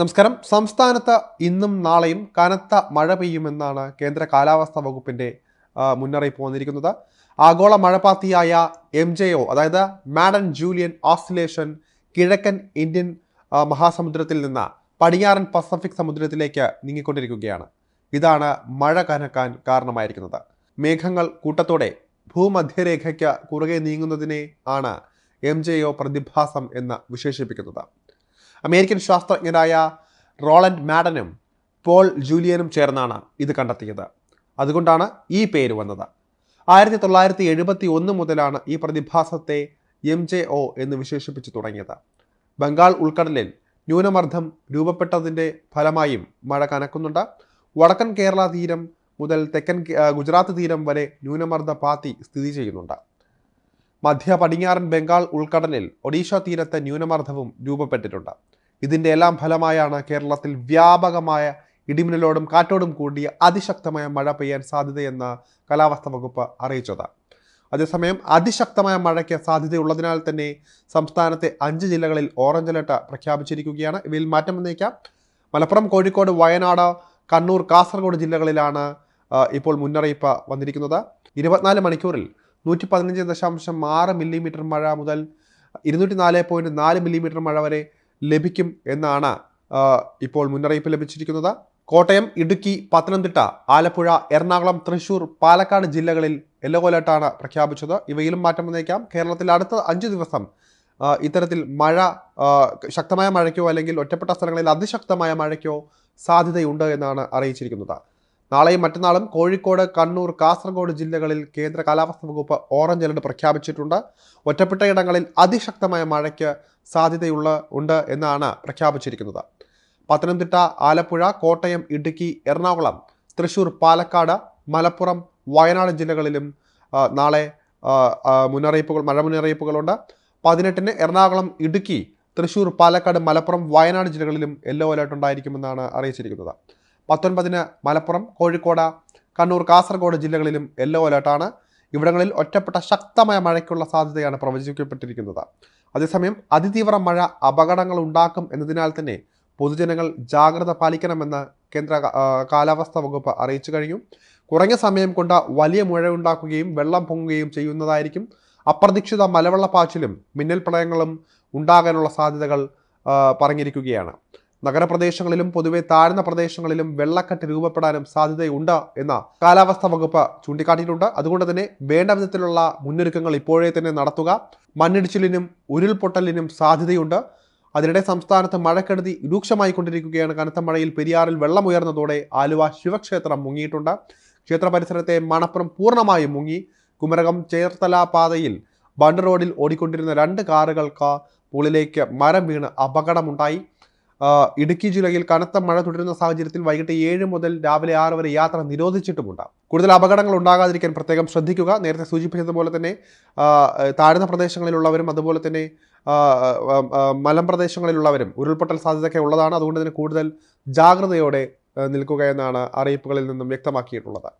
നമസ്കാരം. സംസ്ഥാനത്ത് ഇന്നും നാളെയും കനത്ത മഴ പെയ്യുമെന്നാണ് കേന്ദ്ര കാലാവസ്ഥാ വകുപ്പിന്റെ മുന്നറിയിപ്പ് വന്നിരിക്കുന്നത്. ആഗോള മഴപാത്തിയായ എം ജെ ഒ അതായത് മാഡൻ ജൂലിയൻ ഓസിലേഷൻ കിഴക്കൻ ഇന്ത്യൻ മഹാസമുദ്രത്തിൽ നിന്ന് പടിഞ്ഞാറൻ പസഫിക് സമുദ്രത്തിലേക്ക് നീങ്ങിക്കൊണ്ടിരിക്കുകയാണ്. ഇതാണ് മഴ കനക്കാൻ കാരണമായിരിക്കുന്നത്. മേഘങ്ങൾ കൂട്ടത്തോടെ ഭൂമധ്യരേഖയ്ക്ക് കുറുകെ നീങ്ങുന്നതിനെ ആണ് എം ജെ ഒ പ്രതിഭാസം എന്ന് വിശേഷിപ്പിക്കുന്നത്. അമേരിക്കൻ ശാസ്ത്രജ്ഞരായ റോളൻഡ് മാഡനും പോൾ ജൂലിയനും ചേർന്നാണ് ഇത് കണ്ടെത്തിയത്. അതുകൊണ്ടാണ് ഈ പേര് വന്നത്. ആയിരത്തി തൊള്ളായിരത്തി എഴുപത്തി ഒന്ന് മുതലാണ് ഈ പ്രതിഭാസത്തെ എം ജെ ഒ എന്ന് വിശേഷിപ്പിച്ചു തുടങ്ങിയത്. ബംഗാൾ ഉൾക്കടലിൽ ന്യൂനമർദ്ദം രൂപപ്പെട്ടതിന്റെ ഫലമായും മഴ കനക്കുന്നുണ്ട്. വടക്കൻ കേരള തീരം മുതൽ തെക്കൻ ഗുജറാത്ത് തീരം വരെ ന്യൂനമർദ്ദ പാത്തി സ്ഥിതി ചെയ്യുന്നുണ്ട്. മധ്യ പടിഞ്ഞാറൻ ബംഗാൾ ഉൾക്കടലിൽ ഒഡീഷ തീരത്തെ ന്യൂനമർദ്ദവും രൂപപ്പെട്ടിട്ടുണ്ട്. ഇതിന്റെ എല്ലാം ഫലമായാണ് കേരളത്തിൽ വ്യാപകമായ ഇടിമിന്നലോടും കാറ്റോടും കൂടിയ അതിശക്തമായ മഴ പെയ്യാൻ സാധ്യതയെന്ന് കാലാവസ്ഥാ വകുപ്പ് അറിയിച്ചത്. അതേസമയം അതിശക്തമായ മഴയ്ക്ക് സാധ്യതയുള്ളതിനാൽ തന്നെ സംസ്ഥാനത്തെ അഞ്ച് ജില്ലകളിൽ ഓറഞ്ച് അലർട്ട് പ്രഖ്യാപിച്ചിരിക്കുകയാണ്. ഇവയിൽ മാറ്റം വന്നേക്കാം. മലപ്പുറം കോഴിക്കോട് വയനാട് കണ്ണൂർ കാസർഗോഡ് ജില്ലകളിലാണ് ഇപ്പോൾ മുന്നറിയിപ്പ് വന്നിരിക്കുന്നത്. ഇരുപത്തിനാല് മണിക്കൂറിൽ നൂറ്റി പതിനഞ്ച് ദശാംശം ആറ് മില്ലിമീറ്റർ മഴ മുതൽ ഇരുന്നൂറ്റി നാല് പോയിന്റ് നാല് മില്ലിമീറ്റർ മഴ വരെ ലഭിക്കും എന്നാണ് ഇപ്പോൾ മുന്നറിയിപ്പ് ലഭിച്ചിരിക്കുന്നത്. കോട്ടയം ഇടുക്കി പത്തനംതിട്ട ആലപ്പുഴ എറണാകുളം തൃശൂർ പാലക്കാട് ജില്ലകളിൽ യെല്ലോ അലർട്ടാണ് പ്രഖ്യാപിച്ചത്. ഇവയിലും മാറ്റം വന്നേക്കാം. കേരളത്തിൽ അടുത്ത അഞ്ച് ദിവസം ഇത്തരത്തിൽ മഴ ശക്തമായ മഴയ്ക്കോ അല്ലെങ്കിൽ ഒറ്റപ്പെട്ട സ്ഥലങ്ങളിൽ അതിശക്തമായ മഴയ്ക്കോ സാധ്യതയുണ്ട് എന്നാണ് അറിയിച്ചിരിക്കുന്നത്. നാളെയും മറ്റന്നാളും കോഴിക്കോട് കണ്ണൂർ കാസർഗോഡ് ജില്ലകളിൽ കേന്ദ്ര കാലാവസ്ഥാ വകുപ്പ് ഓറഞ്ച് അലർട്ട് പ്രഖ്യാപിച്ചിട്ടുണ്ട്. ഒറ്റപ്പെട്ട ഇടങ്ങളിൽ അതിശക്തമായ മഴയ്ക്ക് സാധ്യതയുള്ള ഉണ്ട് എന്നാണ് പ്രഖ്യാപിച്ചിരിക്കുന്നത്. പത്തനംതിട്ട ആലപ്പുഴ കോട്ടയം ഇടുക്കി എറണാകുളം തൃശൂർ പാലക്കാട് മലപ്പുറം വയനാട് ജില്ലകളിലും നാളെ മുന്നറിയിപ്പുകൾ മഴ മുന്നറിയിപ്പുകളുണ്ട്. പതിനെട്ടിന് എറണാകുളം ഇടുക്കി തൃശൂർ പാലക്കാട് മലപ്പുറം വയനാട് ജില്ലകളിലും യെല്ലോ അലേർട്ട് ഉണ്ടായിരിക്കുമെന്നാണ് അറിയിച്ചിരിക്കുന്നത്. പത്തൊൻപതിന് മലപ്പുറം കോഴിക്കോട് കണ്ണൂർ കാസർഗോഡ് ജില്ലകളിലും യെല്ലോ അലേർട്ടാണ് ഇവിടങ്ങളിൽ ഒറ്റപ്പെട്ട ശക്തമായ മഴയ്ക്കുള്ള സാധ്യതയാണ് പ്രവചിക്കപ്പെട്ടിരിക്കുന്നത്. അതേസമയം അതിതീവ്ര മഴ അപകടങ്ങൾ ഉണ്ടാക്കും എന്നതിനാൽ തന്നെ പൊതുജനങ്ങൾ ജാഗ്രത പാലിക്കണമെന്ന് കേന്ദ്ര കാലാവസ്ഥാ വകുപ്പ് അറിയിച്ചു കഴിഞ്ഞു. കുറഞ്ഞ സമയം കൊണ്ട് വലിയ മഴ ഉണ്ടാക്കുകയും വെള്ളം പൊങ്ങുകയും ചെയ്യുന്നതായിരിക്കും. അപ്രതീക്ഷിത മലവെള്ളപ്പാച്ചിലും മിന്നൽ പ്രളയങ്ങളും ഉണ്ടാകാനുള്ള സാധ്യതകൾ പറഞ്ഞിരിക്കുകയാണ്. നഗരപ്രദേശങ്ങളിലും പൊതുവെ താഴ്ന്ന പ്രദേശങ്ങളിലും വെള്ളക്കെട്ട് രൂപപ്പെടാനും സാധ്യതയുണ്ട് എന്ന കാലാവസ്ഥാ വകുപ്പ് ചൂണ്ടിക്കാട്ടിയിട്ടുണ്ട്. അതുകൊണ്ട് തന്നെ വേണ്ട വിധത്തിലുള്ള മുന്നൊരുക്കങ്ങൾ ഇപ്പോഴേ തന്നെ നടത്തുക. മണ്ണിടിച്ചിലിനും ഉരുൾപൊട്ടലിനും സാധ്യതയുണ്ട്. അതിനിടെ സംസ്ഥാനത്ത് മഴക്കെടുതി രൂക്ഷമായി കൊണ്ടിരിക്കുകയാണ്. കനത്ത മഴയിൽ പെരിയാറിൽ വെള്ളം ഉയർന്നതോടെ ആലുവ ശിവക്ഷേത്രം മുങ്ങിയിട്ടുണ്ട്. ക്ഷേത്ര പരിസരത്തെ മണപ്പുറം പൂർണമായും മുങ്ങി. കുമരകം ചേർത്തല പാതയിൽ ബണ്ട് റോഡിൽ ഓടിക്കൊണ്ടിരുന്ന രണ്ട് കാറുകൾക്ക് മുകളിലേക്ക് മരം വീണ് അപകടമുണ്ടായി. ഇടുക്കി ജില്ലയിൽ കനത്ത മഴ തുടരുന്ന സാഹചര്യത്തിൽ വൈകിട്ട് ഏഴ് മുതൽ രാവിലെ ആറ് വരെ യാത്ര നിരോധിച്ചിട്ടുമുണ്ട് കൂടുതൽ അപകടങ്ങൾ ഉണ്ടാകാതിരിക്കാൻ പ്രത്യേകം ശ്രദ്ധിക്കുക. നേരത്തെ സൂചിപ്പിച്ചതുപോലെ തന്നെ താഴ്ന്ന പ്രദേശങ്ങളിലുള്ളവരും അതുപോലെ തന്നെ മലമ്പ്രദേശങ്ങളിലുള്ളവരും ഉരുൾപൊട്ടൽ സാധ്യതയൊക്കെ ഉള്ളതാണ്. അതുകൊണ്ട് തന്നെ കൂടുതൽ ജാഗ്രതയോടെ നിൽക്കുക എന്നാണ് അറിയിപ്പുകളിൽ നിന്നും വ്യക്തമാക്കിയിട്ടുള്ളത്.